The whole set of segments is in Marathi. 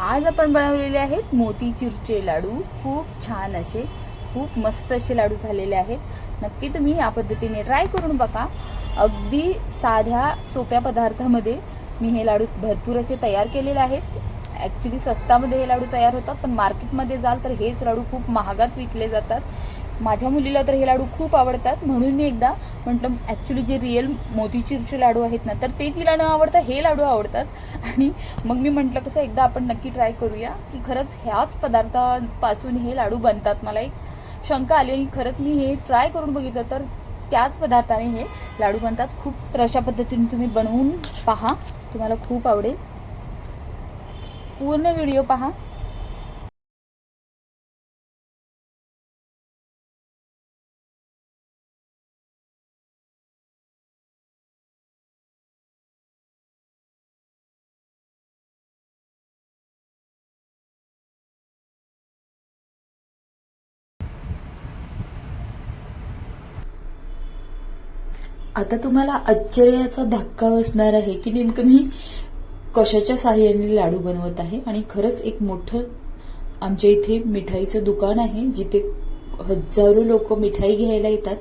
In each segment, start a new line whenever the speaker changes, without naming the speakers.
आज आपण बनवलेले आहेत मोतीचूरचे लाडू. खूप छान असे खूप मस्त असे लाडू झालेले आहेत. नक्की तुम्ही या पद्धतीने ट्राय करून बघा. अगदी साध्या सोप्या पदार्थामध्ये मी हे लाडू भरपूर असे तयार केलेले आहेत. ॲक्च्युली स्वस्तामध्ये हे लाडू तयार होतात पण मार्केटमध्ये जाल तर हेच लाडू खूप महागात विकले जातात. माझ्या मुलीला तर हे लाडू खूप आवडतात म्हणून मी एकदा म्हटलं ॲक्च्युली जे रिअल मोतीचूरचे लाडू आहेत ना तर ते तिला न आवडता हे लाडू आवडतात. आणि मग मी म्हटलं कसं एकदा आपण नक्की ट्राय करूया की खरंच ह्याच पदार्थापासून हे लाडू बनतात. मला एक शंका आली आणि खरंच मी हे ट्राय करून बघितलं तर त्याच पदार्थाने हे लाडू बनतात. खूप तर अशा पद्धतीने तुम्ही बनवून पहा तुम्हाला खूप आवडेल. पूर्ण व्हिडिओ पहा.
आता तुम्हाला आश्चर्याचा धक्का बसणार आहे की नेमकं मी कशाच्या साह्याने लाडू बनवत आहे? आणि खरंच एक मोठं आमच्या इथे मिठाईचं दुकान आहे जिथे हजारो लोक मिठाई घ्यायला येतात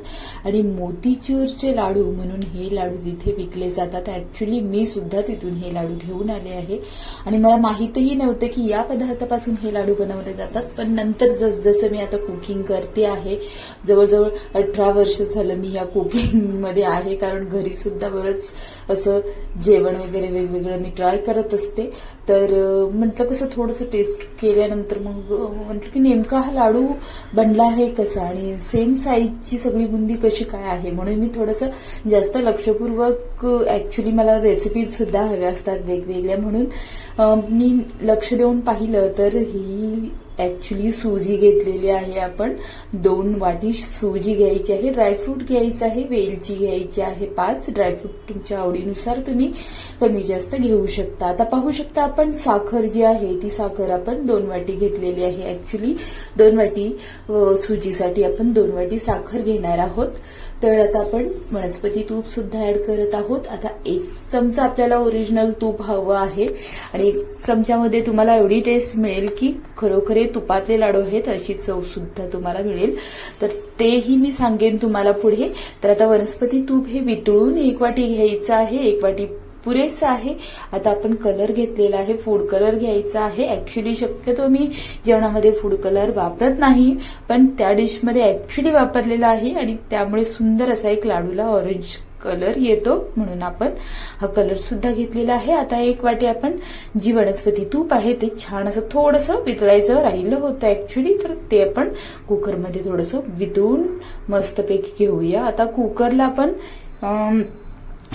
आणि मोतीचूरचे लाडू म्हणून हे लाडू तिथे विकले जातात ऍक्च्युली मी सुद्धा तिथून हे लाडू घेऊन आले आहे. आणि मला माहीतही नव्हतं की या पदार्थापासून हे लाडू बनवले जातात पण नंतर जसजसं मी आता कुकिंग करते आहे जवळजवळ अठरा वर्ष झालं मी या कुकिंगमध्ये आहे कारण घरी सुद्धा बरंच असं जेवण वगैरे वेगवेगळं मी ट्राय करत असते. तर म्हटलं कसं थोडंसं टेस्ट केल्यानंतर मग म्हटलं की नेमका हा लाडू बनला आहे कसा आणि सेम साईजची सगळी बुंदी कशी काय आहे? म्हणून मी थोडंसं जास्त लक्षपूर्वक ऍक्च्युली मला रेसिपीज सुद्धा हव्या असतात वेगवेगळ्या म्हणून. मी लक्ष देऊन पाहिलं तर ही ॲक्च्युली सुजी घेतलेली आहे आपण. दोन वाटी सुजी घ्यायची आहे ड्रायफ्रूट घ्यायचं आहे वेलची घ्यायची आहे पाच. ड्रायफ्रूट तुमच्या आवडीनुसार तुम्ही कमी जास्त घेऊ शकता. आता पाहू शकता आपण साखर जी आहे ती साखर आपण दोन वाटी घेतलेली आहे. ॲक्च्युली दोन वाटी सुजीसाठी आपण दोन वाटी साखर घेणार आहोत. तर आता आपण वनस्पती तूप सुद्धा ऍड करत आहोत. आता एक चमचा आपल्याला ओरिजिनल तूप हवं आहे. आणि एक चमच्यामध्ये तुम्हाला एवढी टेस्ट मिळेल की खरोखर हे तुपातले लाडू आहेत अशी चव सुद्धा तुम्हाला मिळेल. तर तेही मी सांगेन तुम्हाला पुढे. तर आता वनस्पती तूप हे वितळून एक वाटी घ्यायचं आहे एक वाटी पुरेसा आहे. आता आपण कलर घेतलेला आहे फूड कलर घ्यायचा आहे. ऍक्च्युली शक्यतो मी जेवणामध्ये फूड कलर वापरत नाही पण त्या डिशमध्ये ऍक्च्युली वापरलेला आहे आणि त्यामुळे सुंदर असा एक लाडूला ऑरेंज कलर येतो म्हणून आपण हा कलर सुद्धा घेतलेला आहे. आता एक वाटी आपण जी वनस्पती तूप आहे ते छान असं थोडंसं वितळायचं राहिलं होतं ऍक्च्युली तर ते आपण कुकरमध्ये थोडंसं वितळून मस्तपैकी घेऊया. आता कुकरला आपण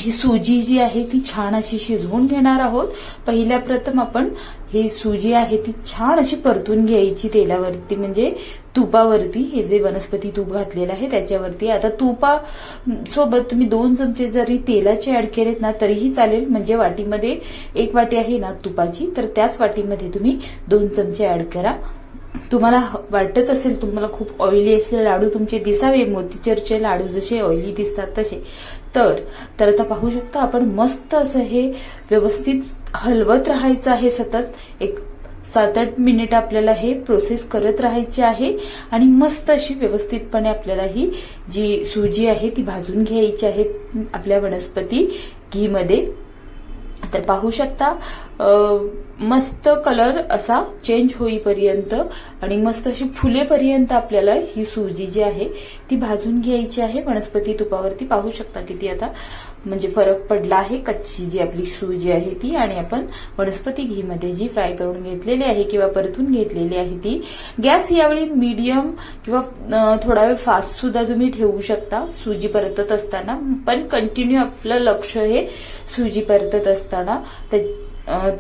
ही सुजी जी आहे ती छान अशी शिजवून घेणार आहोत. पहिल्या प्रथम आपण ही सुजी आहे ती छान अशी परतून घ्यायची तेलावरती म्हणजे तुपावरती. हे जे वनस्पती तूप घातलेलं आहे त्याच्यावरती. आता तुपा सोबत तुम्ही दोन चमचे जरी तेलाचे ऍड केलेत ना तरीही चालेल. म्हणजे वाटीमध्ये एक वाटी आहे ना तुपाची तर त्याच वाटीमध्ये तुम्ही दोन चमचे ऍड करा. तुम्हाला ह- वाटत असेल तुम्हाला खूप ऑइली असलेले लाडू तुमचे दिसावे मोतीचरचे लाडू जसे ऑइली दिसतात तसे. तर तर आता पाहू शकता आपण मस्त असं हे व्यवस्थित हलवत राहायचं आहे सतत. एक सात आठ मिनिट आपल्याला हे प्रोसेस करत राहायची आहे. आणि मस्त अशी व्यवस्थितपणे आपल्याला ही जी सुजी आहे ती भाजून घ्यायची आहे आपल्या वनस्पती घीमध्ये. तर पाहू शकता मस्त कलर असा चेंज होईपर्यंत आणि मस्त अशी फुलेपर्यंत आपल्याला ही सुजी जी आहे ती भाजून घ्यायची आहे. वनस्पती तुपावरती पाहू शकता किती आता म्हणजे फरक पडला आहे. कच्ची जी आपली सुजी आहे ती आणि आपण वनस्पती घीमध्ये जी फ्राय करून घेतलेली आहे किंवा परतून घेतलेली आहे ती गॅस यावेळी मीडियम किंवा थोडा वेळ फास्ट सुद्धा तुम्ही ठेवू शकता. सुजी परतत असताना पण कंटिन्यू आपलं लक्ष हे सुजी परतत असताना.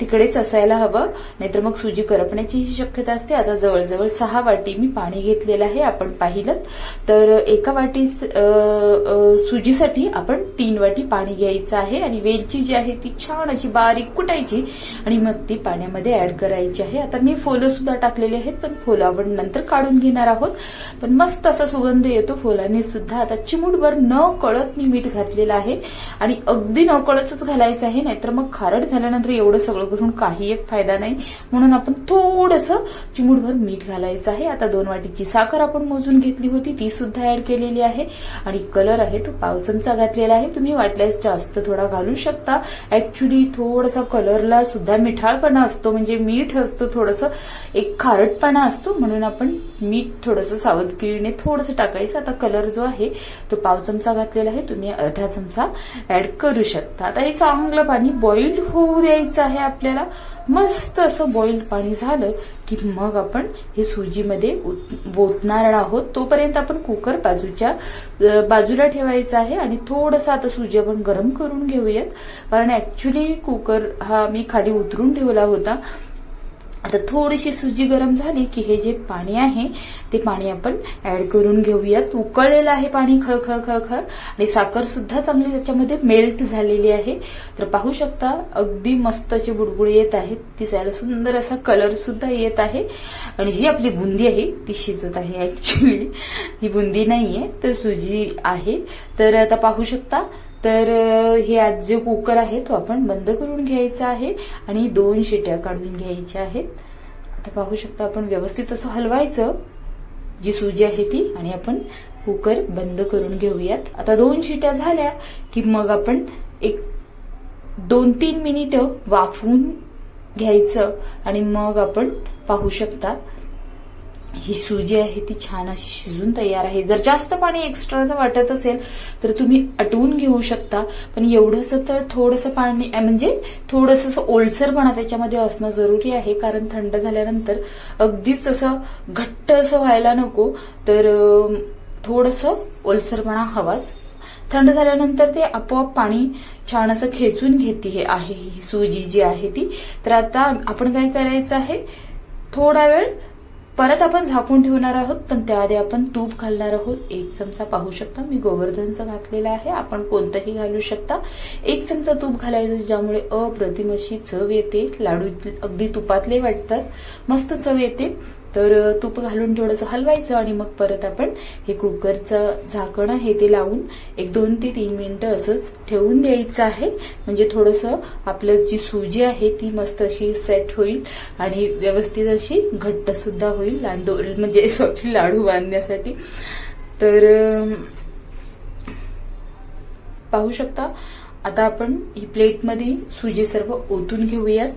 तिकडेच असायला हवं. नाहीतर मग सुजी करपण्याची ही शक्यता असते. आता जवळजवळ सहा वाटी मी पाणी घेतलेलं आहे आपण पाहिलं तर एका वाटी सुजीसाठी आपण तीन वाटी पाणी घ्यायचं आहे आणि वेलची जी आहे ती छान अशी बारीक कुटायची आणि मग ती पाण्यामध्ये ऍड करायची आहे. आता मी फोलं सुद्धा टाकलेली आहेत पण फोलं आपण नंतर काढून घेणार आहोत. पण मस्त असा सुगंध येतो फोलाने सुद्धा. आता चिमूटभर न कळत मी मीठ घातलेलं आहे आणि अगदी न कळतच घालायचं आहे नाहीतर मग खारट झाल्यानंतर एवढं एवढं सगळं करून काही एक फायदा नाही. म्हणून आपण थोडंसं चिमूटभर मीठ घालायचं आहे. आता दोन वाटीची साखर आपण मोजून घेतली होती ती सुद्धा ऍड केलेली आहे. आणि कलर आहे तो पाव चमचा घातलेला आहे. तुम्ही वाटल्यास जास्त थोडा घालू शकता. ऍक्च्युली थोडासा कलरला सुद्धा मिठाळपणा असतो. म्हणजे मीठ असतो थोडंसं एक खारटपणा असतो. म्हणून आपण मीठ थोडंसं सावधगिरीने थोडंसं टाकायचं. आता कलर जो आहे तो पाव चमचा घातलेला आहे. तुम्ही अर्धा चमचा ऍड करू शकता. आता हे चांगलं पाणी बॉइल्ड होऊ द्यायचं आहे आपल्याला. मस्त असं बॉईल पाणी झालं की मग आपण हे सुजीमध्ये उत- ओतणार आहोत. तोपर्यंत आपण कुकर बाजूच्या बाजूला ठेवायचा आहे आणि थोडंसं आता सुजी आपण गरम करून घेऊयात. कारण ऍक्च्युली कुकर हा मी खाली उतरून ठेवला होता. आता थोडीशी सुजी गरम झाली की हे जे पाणी आहे ते पाणी आपण ऍड करून घेऊयात. उकळलेलं आहे पाणी खळखळ खळखळ आणि साखर सुद्धा चांगली त्याच्यामध्ये मेल्ट झालेली आहे. तर पाहू शकता अगदी मस्त अशी येत आहेत दिसायला सुंदर असा कलर सुद्धा येत आहे. आणि जी आपली बुंदी आहे ती शिजत आहे ऍक्च्युली ही बुंदी नाहीये तर सुजी आहे. तर आता पाहू शकता तर हे आज जे कुकर आहे तो आपण बंद करून घ्यायचा आहे आणि दोन शिट्या काढून घ्यायच्या आहेत. आता पाहू शकता आपण व्यवस्थित असं हलवायचं. जी सुजी आहे ती आणि आपण कुकर बंद करून घेऊयात. आता दोन शिट्या झाल्या की मग आपण एक दोन तीन मिनिटं वाफवून घ्यायचं आणि मग आपण पाहू शकता ही सुजी आहे ती छान अशी शिजून तयार आहे. जर जास्त पाणी एक्स्ट्राचं वाटत असेल तर तुम्ही आटवून घेऊ शकता. पण एवढंसं तर थोडंसं पाणी म्हणजे थोडंसं असं ओलसरपणा त्याच्यामध्ये असणं जरुरी आहे. कारण थंड झाल्यानंतर अगदीच असं घट्ट असं व्हायला नको. तर थोडंसं ओलसरपणा हवाच. थंड झाल्यानंतर ते आपोआप पाणी छान असं खेचून घेते हे आहे. ही सुजी जी आहे ती. तर आता आपण काय करायचं आहे? थोडा वेळ परत आपण झाकून ठेवणार आहोत पण त्याआधी आपण तूप घालणार आहोत. एक चमचा पाहू शकता. मी गोवर्धनचं घातलेलं आहे. आपण कोणतंही घालू शकता. एक चमचा तूप घालायचं ज्यामुळे अप्रतिम अशी चव येते. लाडू अगदी तुपातले वाटतात. मस्त चव येते. तर तूप घालून थोडंसं हलवायचं आणि मग परत आपण हे कुकरचं झाकण आहे ते लावून एक दोन ते तीन मिनिटं असंच ठेवून द्यायचं आहे. म्हणजे थोडंसं आपलं जी सुजी आहे ती मस्त अशी सेट होईल आणि व्यवस्थित अशी घट्ट सुद्धा होईल लांडू म्हणजे लाडू बांधण्यासाठी. तर पाहू शकता आता आपण ही प्लेटमध्ये सुजी सर्व ओतून घेऊयात.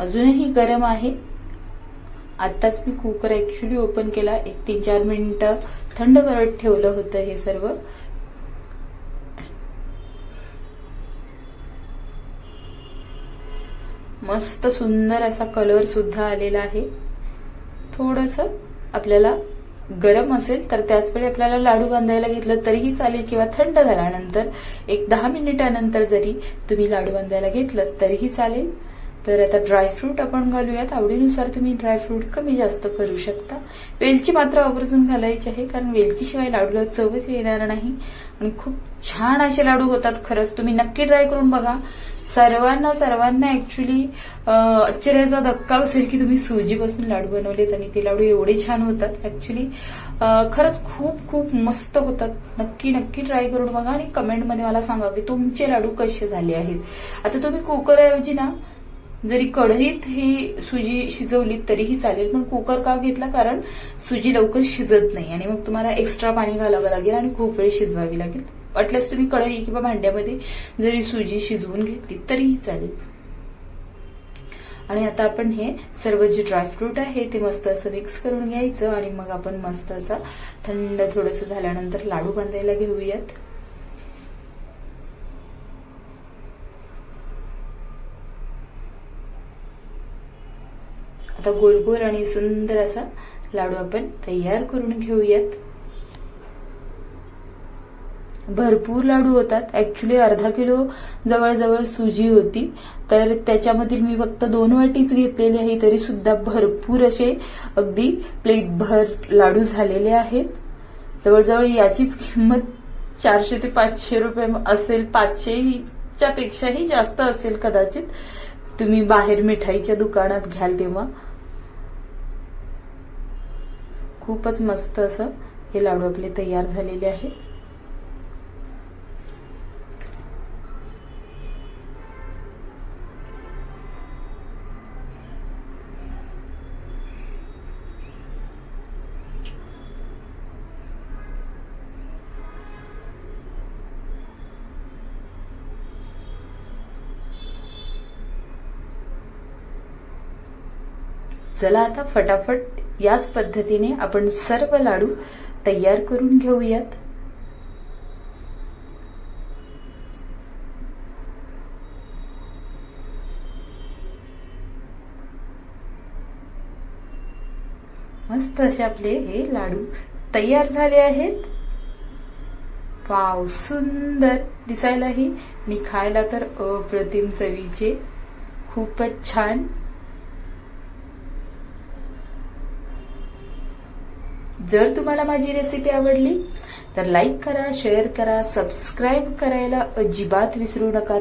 अजूनही गरम आहे. आत्ताच मी कुकर ऍक्च्युली ओपन केला. एक तीन चार मिनिटं थंड करत ठेवलं होतं हे सर्व. मस्त सुंदर असा कलर सुद्धा आलेला आहे. थोडस आपल्याला गरम असेल तर त्याच वेळी आपल्याला लाडू बांधायला घेतलं तरीही चालेल किंवा थंड झाल्यानंतर एक दहा मिनिटानंतर जरी तुम्ही लाडू बांधायला घेतलं तरीही चालेल. तर आता ड्रायफ्रूट आपण घालूयात. आवडीनुसार तुम्ही ड्रायफ्रूट कमी जास्त करू शकता. वेलची मात्र आवर्जून घालायची आहे कारण वेलचीशिवाय लाडूला चवच येणार नाही. आणि खूप छान असे लाडू होतात खरंच. तुम्ही नक्की ट्राय करून बघा. सर्वांना सर्वांना ऍक्च्युली आश्चर्याचा धक्का असेल की तुम्ही सुजीपासून लाडू बनवलेत आणि ते लाडू एवढे छान होतात. ऍक्च्युली खरंच खूप खूप मस्त होतात. नक्की नक्की ट्राय करून बघा आणि कमेंटमध्ये मला सांगा की तुमचे लाडू कसे झाले आहेत. आता तुम्ही कुकरऐवजी ना जरी कढईत ही सुजी शिजवली तरीही चालेल पण कुकर का घेतला? कारण सुजी लवकर शिजत नाही. आणि मग तुम्हाला एक्स्ट्रा पाणी घालावं लागेल आणि खूप वेळ शिजवावी लागेल. वाटल्यास तुम्ही कढई किंवा भांड्यामध्ये जरी सुजी शिजवून घेतली तरीही चालेल. आणि आता आपण हे सर्व जे ड्रायफ्रूट आहे ते मस्त असं मिक्स करून घ्यायचं आणि मग आपण मस्त असा थंड थोडंसं झाल्यानंतर लाडू बांधायला घेऊयात. आता गोल गोल आणि सुंदर असा लाडू आपण तयार करून घेऊयात. भरपूर लाडू होतात. ऍक्च्युली अर्धा किलो जवळजवळ सुजी होती. तर त्याच्यामधील मी फक्त दोन वाटीच घेतलेली आहे तरी सुद्धा भरपूर असे अगदी प्लेटभर लाडू झालेले आहेत. जवळजवळ याचीच किंमत चारशे ते पाचशे रुपये असेल. पाचशेच्या पेक्षाही जास्त असेल कदाचित. तुम्ही बाहेर मिठाईच्या दुकानात घ्याल तेव्हा. खूपच मस्त असं हे लाडू आपले तयार झालेले आहेत. चला आता फटाफट याच पद्धतीने आपण सर्व लाडू तयार करून घेऊयात. मस्त असे आपले हे लाडू तयार झाले आहेत. वाव सुंदर दिसायलाही. आणि खायला तर अप्रतिम चवीचे. खूपच छान. जर तुम्हाला माझी रेसिपी आवडली तर लाईक करा शेअर करा सबस्क्राईब करायला अजिबात विसरू नका.